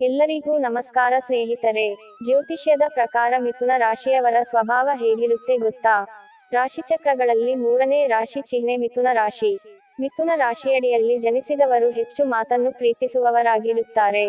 ಎಲ್ಲರಿಗೂ ನಮಸ್ಕಾರ ಸ್ನೇಹಿತರೆ. ಜ್ಯೋತಿಷ್ಯದ ಪ್ರಕಾರ ಮಿಥುನ ರಾಶಿಯವರ ಸ್ವಭಾವ ಹೇಗಿರುತ್ತೆ ಗೊತ್ತಾ? ರಾಶಿಚಕ್ರಗಳಲ್ಲಿ ಮೂರನೇ ರಾಶಿ ಚಿಹ್ನೆ ಮಿಥುನ ರಾಶಿ. ಮಿಥುನ ರಾಶಿಯಡಿಯಲ್ಲಿ ಜನಿಸಿದವರು ಹೆಚ್ಚು ಮಾತನ್ನು ಪ್ರೀತಿಸುವವರಾಗಿರುತ್ತಾರೆ.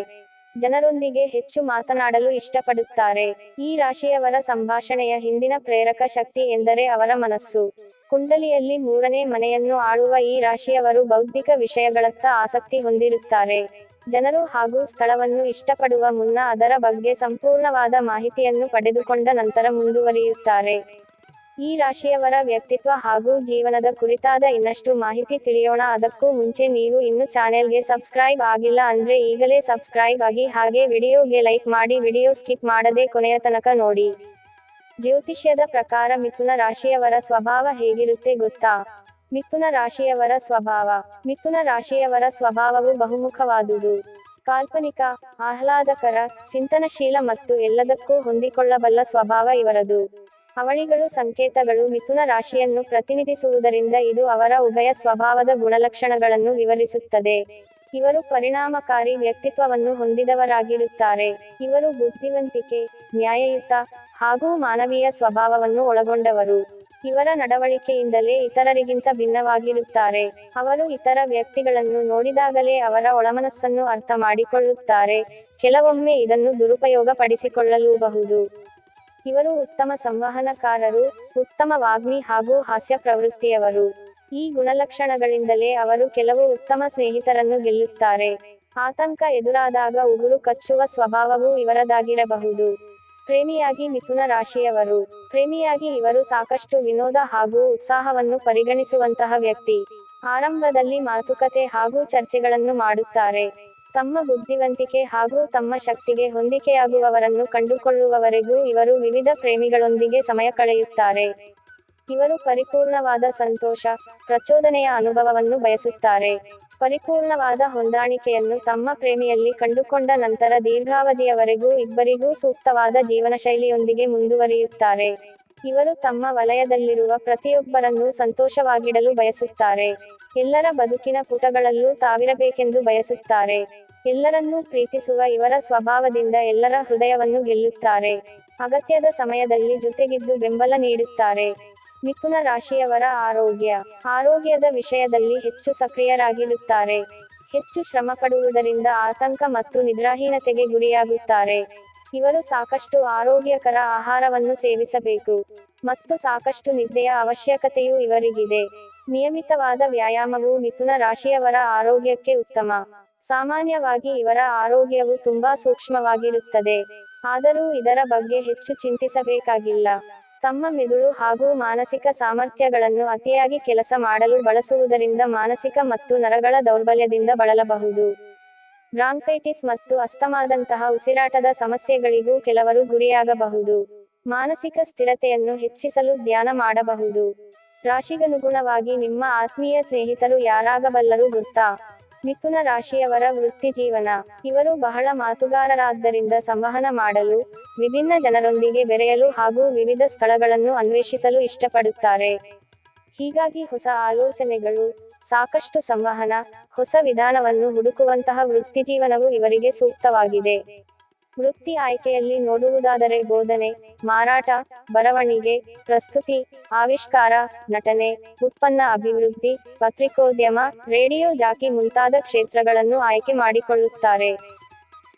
ಜನರೊಂದಿಗೆ ಹೆಚ್ಚು ಮಾತನಾಡಲು ಇಷ್ಟಪಡುತ್ತಾರೆ. ಈ ರಾಶಿಯವರ ಸಂಭಾಷಣೆಯ ಹಿಂದಿನ ಪ್ರೇರಕ ಶಕ್ತಿ ಎಂದರೆ ಅವರ ಮನಸ್ಸು. ಕುಂಡಲಿಯಲ್ಲಿ ಮೂರನೇ ಮನೆಯನ್ನು ಆಳುವ ಈ ರಾಶಿಯವರು ಬೌದ್ಧಿಕ ವಿಷಯಗಳತ್ತ ಆಸಕ್ತಿ ಹೊಂದಿರುತ್ತಾರೆ. ಜನರು ಹಾಗೂ ಸ್ಥಳವನ್ನು ಇಷ್ಟಪಡುವ ಮುನ್ನ ಅದರ ಬಗ್ಗೆ ಸಂಪೂರ್ಣವಾದ ಮಾಹಿತಿಯನ್ನು ಪಡೆದುಕೊಂಡ ನಂತರ ಮುಂದುವರಿಯುತ್ತಾರೆ. ಈ ರಾಶಿಯವರ ವ್ಯಕ್ತಿತ್ವ ಹಾಗೂ ಜೀವನದ ಕುರಿತಾದ ಇನ್ನಷ್ಟು ಮಾಹಿತಿ ತಿಳಿಯೋಣ. ಅದಕ್ಕೂ ಮುಂಚೆ ನೀವು ಇನ್ನು ಚಾನೆಲ್ಗೆ ಸಬ್ಸ್ಕ್ರೈಬ್ ಆಗಿಲ್ಲ ಅಂದ್ರೆ ಈಗಲೇ ಸಬ್ಸ್ಕ್ರೈಬ್ ಆಗಿ ಹಾಗೆ ವಿಡಿಯೋಗೆ ಲೈಕ್ ಮಾಡಿ. ವಿಡಿಯೋ ಸ್ಕಿಪ್ ಮಾಡದೆ ಕೊನೆಯ ತನಕ ನೋಡಿ. ಜ್ಯೋತಿಷ್ಯದ ಪ್ರಕಾರ ಮಿಥುನ ರಾಶಿಯವರ ಸ್ವಭಾವ ಹೇಗಿರುತ್ತೆ ಗೊತ್ತಾ? ಮಿಥುನ ರಾಶಿಯವರ ಸ್ವಭಾವ. ಮಿಥುನ ರಾಶಿಯವರ ಸ್ವಭಾವವು ಬಹುಮುಖವಾದುದು. ಕಾಲ್ಪನಿಕ, ಆಹ್ಲಾದಕರ, ಚಿಂತನಶೀಲ ಮತ್ತು ಎಲ್ಲದಕ್ಕೂ ಹೊಂದಿಕೊಳ್ಳಬಲ್ಲ ಸ್ವಭಾವ ಇವರದು. ಅವಳಿಗಳು ಸಂಕೇತಗಳು ಮಿಥುನ ರಾಶಿಯನ್ನು ಪ್ರತಿನಿಧಿಸುವುದರಿಂದ ಇದು ಅವರ ಉಭಯ ಸ್ವಭಾವದ ಗುಣಲಕ್ಷಣಗಳನ್ನು ವಿವರಿಸುತ್ತದೆ. ಇವರು ಪರಿಣಾಮಕಾರಿ ವ್ಯಕ್ತಿತ್ವವನ್ನು ಹೊಂದಿದವರಾಗಿರುತ್ತಾರೆ. ಇವರು ಬುದ್ಧಿವಂತಿಕೆ, ನ್ಯಾಯಯುತ ಹಾಗೂ ಮಾನವೀಯ ಸ್ವಭಾವವನ್ನು ಒಳಗೊಂಡವರು. ಇವರ ನಡವಳಿಕೆಯಿಂದಲೇ ಇತರರಿಗಿಂತ ಭಿನ್ನವಾಗಿರುತ್ತಾರೆ. ಅವರು ಇತರ ವ್ಯಕ್ತಿಗಳನ್ನು ನೋಡಿದಾಗಲೇ ಅವರ ಒಳಮನಸ್ಸನ್ನು ಅರ್ಥ ಮಾಡಿಕೊಳ್ಳುತ್ತಾರೆ ಕೆಲವೊಮ್ಮೆ ಇದನ್ನು ದುರುಪಯೋಗ ಪಡಿಸಿಕೊಳ್ಳಲೂಬಹುದು ಇವರು ಉತ್ತಮ ಸಂವಹನಕಾರರು, ಉತ್ತಮ ವಾಗ್ಮಿ ಹಾಗೂ ಹಾಸ್ಯ ಪ್ರವೃತ್ತಿಯವರು. ಈ ಗುಣಲಕ್ಷಣಗಳಿಂದಲೇ ಅವರು ಕೆಲವು ಉತ್ತಮ ಸ್ನೇಹಿತರನ್ನು ಗೆಲ್ಲುತ್ತಾರೆ. ಆತಂಕ ಎದುರಾದಾಗ ಉಗುರು ಕಚ್ಚುವ ಸ್ವಭಾವವೂ ಇವರದಾಗಿರಬಹುದು. ಪ್ರೇಮಿಯಾಗಿ ಮಿಥುನ ರಾಶಿಯವರು ಪ್ರೇಮಿಯಾಗಿ ಇವರು ಸಾಕಷ್ಟು ವಿನೋದ ಹಾಗೂ ಉತ್ಸಾಹವನ್ನು ಪರಿಗಣಿಸುವಂತಹ ವ್ಯಕ್ತಿ. ಆರಂಭದಲ್ಲಿ ಮಾತುಕತೆ ಹಾಗೂ ಚರ್ಚೆಗಳನ್ನು ಮಾಡುತ್ತಾರೆ. ತಮ್ಮ ಬುದ್ಧಿವಂತಿಕೆ ಹಾಗೂ ತಮ್ಮ ಶಕ್ತಿಗೆ ಹೊಂದಿಕೆಯಾಗುವವರನ್ನು ಕಂಡುಕೊಳ್ಳುವವರೆಗೂ ಇವರು ವಿವಿಧ ಪ್ರೇಮಿಗಳೊಂದಿಗೆ ಸಮಯ ಕಳೆಯುತ್ತಾರೆ. ಇವರು ಪರಿಪೂರ್ಣವಾದ ಸಂತೋಷ, ಪ್ರಚೋದನೆಯ ಅನುಭವವನ್ನು ಬಯಸುತ್ತಾರೆ. ಪರಿಪೂರ್ಣವಾದ ಹೊಂದಾಣಿಕೆಯನ್ನು ತಮ್ಮ ಪ್ರೇಮಿಯಲ್ಲಿ ಕಂಡುಕೊಂಡ ನಂತರ ದೀರ್ಘಾವಧಿಯವರೆಗೂ ಇಬ್ಬರಿಗೂ ಸೂಕ್ತವಾದ ಜೀವನಶೈಲಿಯೊಂದಿಗೆ ಮುಂದುವರಿಯುತ್ತಾರೆ. ಇವರು ತಮ್ಮ ವಲಯದಲ್ಲಿರುವ ಪ್ರತಿಯೊಬ್ಬರನ್ನೂ ಸಂತೋಷವಾಗಿಡಲು ಬಯಸುತ್ತಾರೆ. ಎಲ್ಲರ ಬದುಕಿನ ಪುಟಗಳಲ್ಲೂ ತಾವಿರಬೇಕೆಂದು ಬಯಸುತ್ತಾರೆ. ಎಲ್ಲರನ್ನೂ ಪ್ರೀತಿಸುವ ಇವರ ಸ್ವಭಾವದಿಂದ ಎಲ್ಲರ ಹೃದಯವನ್ನು ಗೆಲ್ಲುತ್ತಾರೆ. ಅಗತ್ಯದ ಸಮಯದಲ್ಲಿ ಜೊತೆಗಿದ್ದು ಬೆಂಬಲ ನೀಡುತ್ತಾರೆ. ಮಿಥುನ ರಾಶಿಯವರ ಆರೋಗ್ಯ. ಆರೋಗ್ಯದ ವಿಷಯದಲ್ಲಿ ಹೆಚ್ಚು ಸಕ್ರಿಯರಾಗಿರುತ್ತಾರೆ. ಹೆಚ್ಚು ಶ್ರಮ ಪಡುವುದರಿಂದ ಆತಂಕ ಮತ್ತು ನಿದ್ರಾಹೀನತೆಗೆ ಗುರಿಯಾಗುತ್ತಾರೆ. ಇವರು ಸಾಕಷ್ಟು ಆರೋಗ್ಯಕರ ಆಹಾರವನ್ನು ಸೇವಿಸಬೇಕು. ಮತ್ತು ಸಾಕಷ್ಟು ನಿದ್ದೆಯ ಅವಶ್ಯಕತೆಯೂ ಇವರಿಗಿದೆ. ನಿಯಮಿತವಾದ ವ್ಯಾಯಾಮವು ಮಿಥುನ ರಾಶಿಯವರ ಆರೋಗ್ಯಕ್ಕೆ ಉತ್ತಮ. ಸಾಮಾನ್ಯವಾಗಿ ಇವರ ಆರೋಗ್ಯವು ತುಂಬಾ ಸೂಕ್ಷ್ಮವಾಗಿರುತ್ತದೆ. ಆದರೂ ಇದರ ಬಗ್ಗೆ ಹೆಚ್ಚು ಚಿಂತಿಸಬೇಕಾಗಿಲ್ಲ. ತಮ್ಮ ಮೆದುಳು ಹಾಗೂ ಮಾನಸಿಕ ಸಾಮರ್ಥ್ಯಗಳನ್ನು ಅತಿಯಾಗಿ ಕೆಲಸ ಮಾಡಲು ಬಳಸುವುದರಿಂದ ಮಾನಸಿಕ ಮತ್ತು ನರಗಳ ದೌರ್ಬಲ್ಯದಿಂದ ಬಳಲಬಹುದು. ಬ್ರಾಂಕೈಟಿಸ್ ಮತ್ತು ಅಸ್ತಮಾದಂತಹ ಉಸಿರಾಟದ ಸಮಸ್ಯೆಗಳಿಗೂ ಕೆಲವರು ಗುರಿಯಾಗಬಹುದು. ಮಾನಸಿಕ ಸ್ಥಿರತೆಯನ್ನು ಹೆಚ್ಚಿಸಲು ಧ್ಯಾನ ಮಾಡಬಹುದು. ರಾಶಿಗನುಗುಣವಾಗಿ ನಿಮ್ಮ ಆತ್ಮೀಯ ಸ್ನೇಹಿತರು ಯಾರಾಗಬಲ್ಲರೂ ಗೊತ್ತಾ? ಮಿಥುನ ರಾಶಿಯವರ ವೃತ್ತಿ ಜೀವನ. ಇವರು ಬಹಳ ಮಾತುಗಾರರಾದ್ದರಿಂದ ಸಂವಹನ ಮಾಡಲು, ವಿಭಿನ್ನ ಜನರೊಂದಿಗೆ ಬೆರೆಯಲು ಹಾಗೂ ವಿವಿಧ ಸ್ಥಳಗಳನ್ನು ಅನ್ವೇಷಿಸಲು ಇಷ್ಟಪಡುತ್ತಾರೆ. ಹೀಗಾಗಿ ಹೊಸ ಆಲೋಚನೆಗಳು, ಸಾಕಷ್ಟು ಸಂವಹನ, ಹೊಸ ವಿಧಾನವನ್ನು ಹುಡುಕುವಂತಹ ವೃತ್ತಿಜೀವನವು ಇವರಿಗೆ ಸೂಕ್ತವಾಗಿದೆ. ವೃತ್ತಿ ಆಯ್ಕೆಯಲ್ಲಿ ನೋಡುವುದಾದರೆ ಬೋಧನೆ, ಮಾರಾಟ, ಬರವಣಿಗೆ, ಪ್ರಸ್ತುತಿ, ಆವಿಷ್ಕಾರ, ನಟನೆ, ಉತ್ಪನ್ನ ಅಭಿವೃದ್ಧಿ, ಪತ್ರಿಕೋದ್ಯಮ, ರೇಡಿಯೋ ಜಾಕಿ ಮುಂತಾದ ಕ್ಷೇತ್ರಗಳನ್ನು ಆಯ್ಕೆ ಮಾಡಿಕೊಳ್ಳುತ್ತಾರೆ.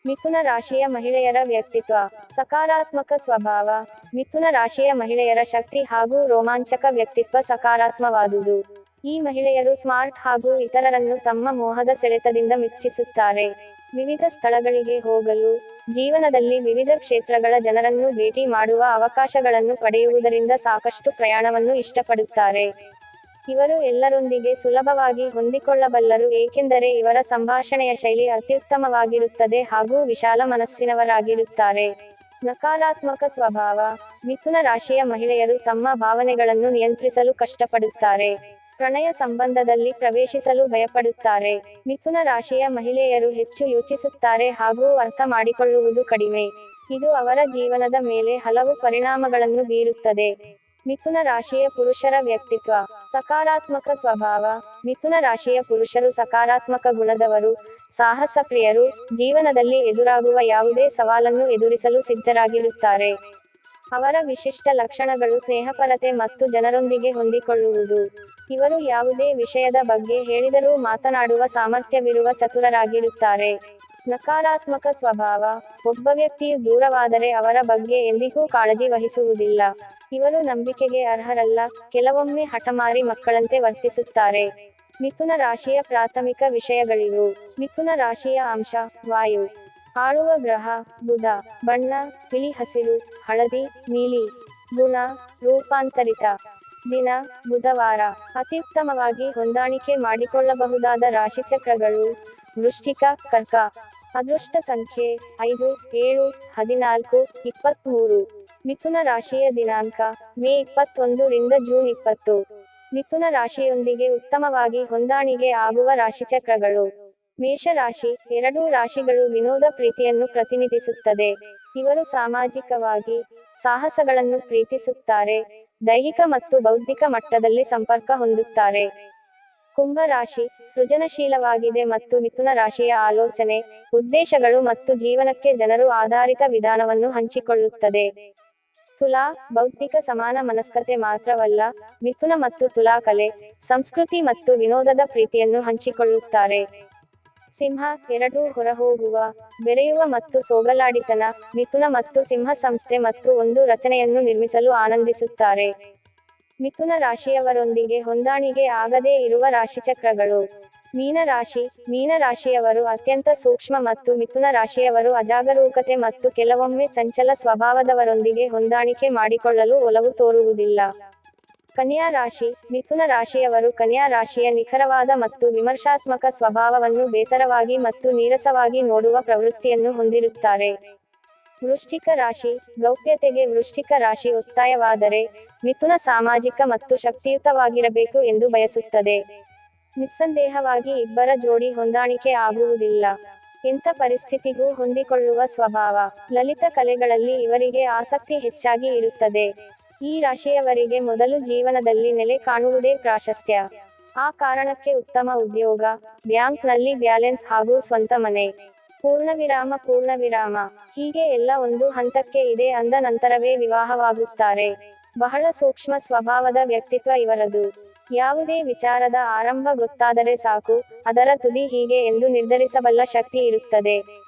ಮಿಥುನ ರಾಶಿಯ ಮಹಿಳೆಯರ ವ್ಯಕ್ತಿತ್ವ, ಸಕಾರಾತ್ಮಕ ಸ್ವಭಾವ. ಮಿಥುನ ರಾಶಿಯ ಮಹಿಳೆಯರ ಶಕ್ತಿ ಹಾಗೂ ರೋಮಾಂಚಕ ವ್ಯಕ್ತಿತ್ವ ಸಕಾರಾತ್ಮವಾದುದು. ಈ ಮಹಿಳೆಯರು ಸ್ಮಾರ್ಟ್ ಹಾಗೂ ಇತರರನ್ನು ತಮ್ಮ ಮೋಹದ ಸೆಳೆತದಿಂದ ಮೆಚ್ಚಿಸುತ್ತಾರೆ. ವಿವಿಧ ಸ್ಥಳಗಳಿಗೆ ಹೋಗಲು ಜೀವನದಲ್ಲಿ ವಿವಿಧ ಕ್ಷೇತ್ರಗಳ ಜನರನ್ನು ಭೇಟಿ ಮಾಡುವ ಅವಕಾಶಗಳನ್ನು ಪಡೆಯುವುದರಿಂದ ಸಾಕಷ್ಟು ಪ್ರಯಾಣವನ್ನು ಇಷ್ಟಪಡುತ್ತಾರೆ. ಇವರು ಎಲ್ಲರೊಂದಿಗೆ ಸುಲಭವಾಗಿ ಹೊಂದಿಕೊಳ್ಳಬಲ್ಲರು, ಏಕೆಂದರೆ ಇವರ ಸಂಭಾಷಣೆಯ ಶೈಲಿ ಅತ್ಯುತ್ತಮವಾಗಿರುತ್ತದೆ ಹಾಗೂ ವಿಶಾಲ ಮನಸ್ಸಿನವರಾಗಿರುತ್ತಾರೆ. ನಕಾರಾತ್ಮಕ ಸ್ವಭಾವ, ಮಿಥುನ ರಾಶಿಯ ಮಹಿಳೆಯರು ತಮ್ಮ ಭಾವನೆಗಳನ್ನು ನಿಯಂತ್ರಿಸಲು ಕಷ್ಟಪಡುತ್ತಾರೆ. ಪ್ರಣಯ ಸಂಬಂಧದಲ್ಲಿ ಪ್ರವೇಶಿಸಲು ಭಯಪಡುತ್ತಾರೆ. ಮಿಥುನ ರಾಶಿಯ ಮಹಿಳೆಯರು ಹೆಚ್ಚು ಯೋಚಿಸುತ್ತಾರೆ ಹಾಗೂ ಅರ್ಥ ಮಾಡಿಕೊಳ್ಳುವುದು ಕಡಿಮೆ. ಇದು ಅವರ ಜೀವನದ ಮೇಲೆ ಹಲವು ಪರಿಣಾಮಗಳನ್ನು ಬೀರುತ್ತದೆ. ಮಿಥುನ ರಾಶಿಯ ಪುರುಷರ ವ್ಯಕ್ತಿತ್ವ. ಸಕಾರಾತ್ಮಕ ಸ್ವಭಾವ. ಮಿಥುನ ರಾಶಿಯ ಪುರುಷರು ಸಕಾರಾತ್ಮಕ ಗುಣದವರು. ಸಾಹಸ ಪ್ರಿಯರು ಜೀವನದಲ್ಲಿ ಎದುರಾಗುವ ಯಾವುದೇ ಸವಾಲನ್ನು ಎದುರಿಸಲು ಸಿದ್ಧರಾಗಿರುತ್ತಾರೆ. ಅವರ ವಿಶಿಷ್ಟ ಲಕ್ಷಣಗಳು ಸ್ನೇಹಪರತೆ ಮತ್ತು ಜನರೊಂದಿಗೆ ಹೊಂದಿಕೊಳ್ಳುವುದು. ಇವರು ಯಾವುದೇ ವಿಷಯದ ಬಗ್ಗೆ ಹೇಳಿದರೂ ಮಾತನಾಡುವ ಸಾಮರ್ಥ್ಯವಿರುವ ಚತುರರಾಗಿರುತ್ತಾರೆ. ನಕಾರಾತ್ಮಕ ಸ್ವಭಾವ, ಒಬ್ಬ ವ್ಯಕ್ತಿಯು ದೂರವಾದರೆ ಅವರ ಬಗ್ಗೆ ಎಂದಿಗೂ ಕಾಳಜಿ ವಹಿಸುವುದಿಲ್ಲ. ಇವರು ನಂಬಿಕೆಗೆ ಅರ್ಹರಲ್ಲ, ಕೆಲವೊಮ್ಮೆ ಹಠಮಾರಿ ಮಕ್ಕಳಂತೆ ವರ್ತಿಸುತ್ತಾರೆ. ಮಿಥುನ ರಾಶಿಯ ಪ್ರಾಥಮಿಕ ವಿಷಯಗಳಿವು. ಮಿಥುನ ರಾಶಿಯ ಅಂಶ, ವಾಯು. ಆಳುವ ಗ್ರಹ, ಬುಧ, ಬಣ್ಣ, ಬಿಳಿ ಹಸಿರು, ಹಳದಿ, ನೀಲಿ ಗುಣ ರೂಪಾಂತರಿತ. ದಿನ, ಬುಧವಾರ. ಅತ್ಯುತ್ತಮವಾಗಿ ಹೊಂದಾಣಿಕೆ ಮಾಡಿಕೊಳ್ಳಬಹುದಾದ ರಾಶಿಚಕ್ರಗಳು, ವೃಶ್ಚಿಕ, ಕರ್ಕ. ಅದೃಷ್ಟ ಸಂಖ್ಯೆ, ಐದು, ಏಳು, ಹದಿನಾಲ್ಕು ಇಪ್ಪತ್ತ್ಮೂರು ಮಿಥುನ ರಾಶಿಯ ದಿನಾಂಕ, ಮೇ ಇಪ್ಪತ್ತೊಂದು ರಿಂದ ಜೂನ್ ಇಪ್ಪತ್ತು. ಮಿಥುನ ರಾಶಿಯೊಂದಿಗೆ ಉತ್ತಮವಾಗಿ ಹೊಂದಾಣಿಕೆ ಆಗುವ ರಾಶಿಚಕ್ರಗಳು. ಮೇಷರಾಶಿ ಎರಡೂ ರಾಶಿಗಳು ವಿನೋದ ಪ್ರೀತಿಯನ್ನು ಪ್ರತಿನಿಧಿಸುತ್ತದೆ. ಇವರು ಸಾಮಾಜಿಕವಾಗಿ ಸಾಹಸಗಳನ್ನು ಪ್ರೀತಿಸುತ್ತಾರೆ, ದೈಹಿಕ ಮತ್ತು ಬೌದ್ಧಿಕ ಮಟ್ಟದಲ್ಲಿ ಸಂಪರ್ಕ ಹೊಂದುತ್ತಾರೆ. ಕುಂಭ ರಾಶಿ ಸೃಜನಶೀಲವಾಗಿದೆ ಮತ್ತು ಮಿಥುನ ರಾಶಿಯ ಆಲೋಚನೆ, ಉದ್ದೇಶಗಳು ಮತ್ತು ಜೀವನಕ್ಕೆ ಜನರು ಆಧಾರಿತ ವಿಧಾನವನ್ನು ಹಂಚಿಕೊಳ್ಳುತ್ತದೆ. ತುಲಾ, ಬೌದ್ಧಿಕ ಸಮಾನ ಮನಸ್ಕತೆ ಮಾತ್ರವಲ್ಲ, ಮಿಥುನ ಮತ್ತು ತುಲಾ ಕಲೆ, ಸಂಸ್ಕೃತಿ ಮತ್ತು ವಿನೋದದ ಪ್ರೀತಿಯನ್ನು ಹಂಚಿಕೊಳ್ಳುತ್ತಾರೆ. ಸಿಂಹ ಎರಡೂ ಹೊರಹೋಗುವ, ಬೆರೆಯುವ ಮತ್ತು ಸೋಗಲಾಡಿತನ, ಮಿಥುನ ಮತ್ತು ಸಿಂಹ ಸಂಸ್ಥೆ ಮತ್ತು ಒಂದು ರಚನೆಯನ್ನು ನಿರ್ಮಿಸಲು ಆನಂದಿಸುತ್ತಾರೆ. ಮಿಥುನ ರಾಶಿಯವರೊಂದಿಗೆ ಹೊಂದಾಣಿಕೆ ಆಗದೇ ಇರುವ ರಾಶಿಚಕ್ರಗಳು. ಮೀನರಾಶಿ ಮೀನರಾಶಿಯವರು ಅತ್ಯಂತ ಸೂಕ್ಷ್ಮ ಮತ್ತು ಮಿಥುನ ರಾಶಿಯವರು ಅಜಾಗರೂಕತೆ ಮತ್ತು ಕೆಲವೊಮ್ಮೆ ಚಂಚಲ ಸ್ವಭಾವದವರೊಂದಿಗೆ ಹೊಂದಾಣಿಕೆ ಮಾಡಿಕೊಳ್ಳಲು ಒಲವು ತೋರುವುದಿಲ್ಲ. ಕನ್ಯಾ ರಾಶಿ, ಮಿಥುನ ರಾಶಿಯವರು ಕನ್ಯಾ ರಾಶಿಯ ನಿಖರವಾದ ಮತ್ತು ವಿಮರ್ಶಾತ್ಮಕ ಸ್ವಭಾವವನ್ನು ಬೇಸರವಾಗಿ ಮತ್ತು ನೀರಸವಾಗಿ ನೋಡುವ ಪ್ರವೃತ್ತಿಯನ್ನು ಹೊಂದಿರುತ್ತಾರೆ. ವೃಶ್ಚಿಕ ರಾಶಿ, ಗೌಪ್ಯತೆಗೆ ವೃಶ್ಚಿಕ ರಾಶಿ ಒತ್ತಾಯವಾದರೆ ಮಿಥುನ ಸಾಮಾಜಿಕ ಮತ್ತು ಶಕ್ತಿಯುತವಾಗಿರಬೇಕು ಎಂದು ಬಯಸುತ್ತದೆ. ನಿಸ್ಸಂದೇಹವಾಗಿ ಇಬ್ಬರ ಜೋಡಿ ಹೊಂದಾಣಿಕೆ ಆಗುವುದಿಲ್ಲ. ಇಂಥ ಪರಿಸ್ಥಿತಿಗೂ ಹೊಂದಿಕೊಳ್ಳುವ ಸ್ವಭಾವ, ಲಲಿತ ಕಲೆಗಳಲ್ಲಿ ಇವರಿಗೆ ಆಸಕ್ತಿ ಹೆಚ್ಚಾಗಿ ಇರುತ್ತದೆ. ಈ ರಾಶಿಯವರಿಗೆ ಮೊದಲು ಜೀವನದಲ್ಲಿ ನೆಲೆ ಕಾಣುವುದೇ ಪ್ರಾಶಸ್ತ್ಯ. ಆ ಕಾರಣಕ್ಕೆ ಉತ್ತಮ ಉದ್ಯೋಗ, ಬ್ಯಾಂಕ್ನಲ್ಲಿ ಬ್ಯಾಲೆನ್ಸ್ ಹಾಗೂ ಸ್ವಂತ ಮನೆ. ಪೂರ್ಣವಿರಾಮ ಪೂರ್ಣವಿರಾಮ ಹೀಗೆ ಎಲ್ಲ ಒಂದು ಹಂತಕ್ಕೆ ಇದೆ ಅಂದ ನಂತರವೇ ವಿವಾಹವಾಗುತ್ತಾರೆ. ಬಹಳ ಸೂಕ್ಷ್ಮ ಸ್ವಭಾವದ ವ್ಯಕ್ತಿತ್ವ ಇವರದು. ಯಾವುದೇ ವಿಚಾರದ ಆರಂಭ ಗೊತ್ತಾದರೆ ಸಾಕು, ಅದರ ತುದಿ ಹೀಗೆ ಎಂದು ನಿರ್ಧರಿಸಬಲ್ಲ ಶಕ್ತಿ ಇರುತ್ತದೆ.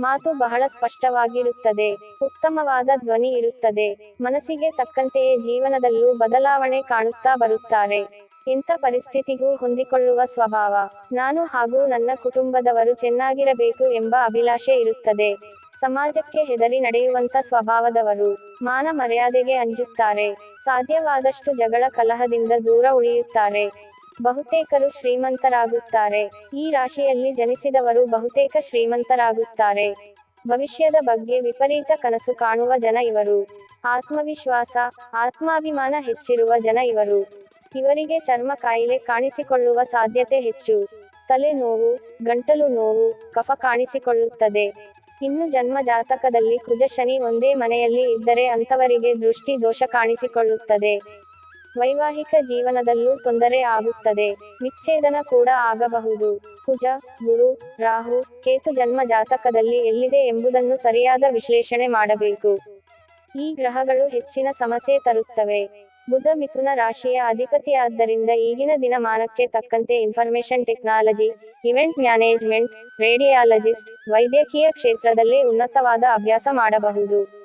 ಮಾತು ಬಹಳ ಸ್ಪಷ್ಟವಾಗಿರುತ್ತದೆ. ಉತ್ತಮವಾದ ಧ್ವನಿ ಇರುತ್ತದೆ. ಮನಸ್ಸಿಗೆ ತಕ್ಕಂತೆಯೇ ಜೀವನದಲ್ಲೂ ಬದಲಾವಣೆ ಕಾಣುತ್ತಾ ಬರುತ್ತಾರೆ. ಇಂಥ ಪರಿಸ್ಥಿತಿಗೂ ಹೊಂದಿಕೊಳ್ಳುವ ಸ್ವಭಾವ. ನಾನು ಹಾಗೂ ನನ್ನ ಕುಟುಂಬದವರು ಚೆನ್ನಾಗಿರಬೇಕು ಎಂಬ ಅಭಿಲಾಷೆ ಇರುತ್ತದೆ. ಸಮಾಜಕ್ಕೆ ಹೆದರಿ ನಡೆಯುವಂತ ಸ್ವಭಾವದವರು ಮಾನ ಮರ್ಯಾದೆಗೆ ಅಂಜುತ್ತಾರೆ. ಸಾಧ್ಯವಾದಷ್ಟು ಜಗಳ ಕಲಹದಿಂದ ದೂರ ಉಳಿಯುತ್ತಾರೆ. ಬಹುತೇಕರು ಶ್ರೀಮಂತರಾಗುತ್ತಾರೆ. ಈ ರಾಶಿಯಲ್ಲಿ ಜನಿಸಿದವರು ಬಹುತೇಕ ಶ್ರೀಮಂತರಾಗುತ್ತಾರೆ. ಭವಿಷ್ಯದ ಬಗ್ಗೆ ವಿಪರೀತ ಕನಸು ಕಾಣುವ ಜನ ಇವರು. ಆತ್ಮವಿಶ್ವಾಸ, ಆತ್ಮಾಭಿಮಾನ ಹೆಚ್ಚಿರುವ ಜನ ಇವರು. ಇವರಿಗೆ ಚರ್ಮ ಕಾಯಿಲೆ ಕಾಣಿಸಿಕೊಳ್ಳುವ ಸಾಧ್ಯತೆ ಹೆಚ್ಚು. ತಲೆ ನೋವು ಗಂಟಲು ನೋವು, ಕಫ ಕಾಣಿಸಿಕೊಳ್ಳುತ್ತದೆ. ಇನ್ನು ಜನ್ಮ ಜಾತಕದಲ್ಲಿ ಕುಜ ಶನಿ ಒಂದೇ ಮನೆಯಲ್ಲಿ ಇದ್ದರೆ ಅಂತವರಿಗೆ ದೃಷ್ಟಿ ದೋಷ ಕಾಣಿಸಿಕೊಳ್ಳುತ್ತದೆ. ವೈವಾಹಿಕ ಜೀವನದಲ್ಲೂ ತೊಂದರೆ ಆಗುತ್ತದೆ. ವಿಚ್ಛೇದನ ಕೂಡ ಆಗಬಹುದು. ಕುಜ, ಗುರು, ರಾಹು, ಕೇತು ಜನ್ಮ ಜಾತಕದಲ್ಲಿ ಎಲ್ಲಿದೆ ಎಂಬುದನ್ನು ಸರಿಯಾದ ವಿಶ್ಲೇಷಣೆ ಮಾಡಬೇಕು. ಈ ಗ್ರಹಗಳು ಹೆಚ್ಚಿನ ಸಮಸ್ಯೆ ತರುತ್ತವೆ. ಬುಧ ಮಿಥುನ ರಾಶಿಯ ಅಧಿಪತಿಯಾದ್ದರಿಂದ ಈಗಿನ ದಿನಮಾನಕ್ಕೆ ತಕ್ಕಂತೆ information technology, event management, radiologist, ವೈದ್ಯಕೀಯ ಕ್ಷೇತ್ರದಲ್ಲಿ ಉನ್ನತವಾದ ಅಭ್ಯಾಸ ಮಾಡಬಹುದು.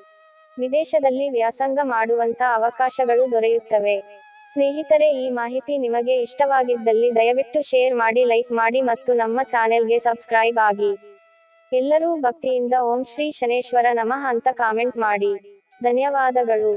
ವಿದೇಶದಲ್ಲಿ ವ್ಯಾಸಂಗ ಮಾಡುವಂತ ಅವಕಾಶಗಳು ದೊರೆಯುತ್ತವೆ. ಸ್ನೇಹಿತರೆ, ಈ ಮಾಹಿತಿ ನಿಮಗೆ ಇಷ್ಟವಾಗಿದ್ದಲ್ಲಿ ದಯವಿಟ್ಟು ಶೇರ್ ಮಾಡಿ, ಲೈಕ್ ಮಾಡಿ ಮತ್ತು ನಮ್ಮ ಚಾನೆಲ್ಗೆ ಸಬ್ಸ್ಕ್ರೈಬ್ ಆಗಿ. ಎಲ್ಲರೂ ಭಕ್ತಿಯಿಂದ ಓಂ ಶ್ರೀ ಶನೇಶ್ವರ ನಮಃ ಅಂತ ಕಾಮೆಂಟ್ ಮಾಡಿ. ಧನ್ಯವಾದಗಳು.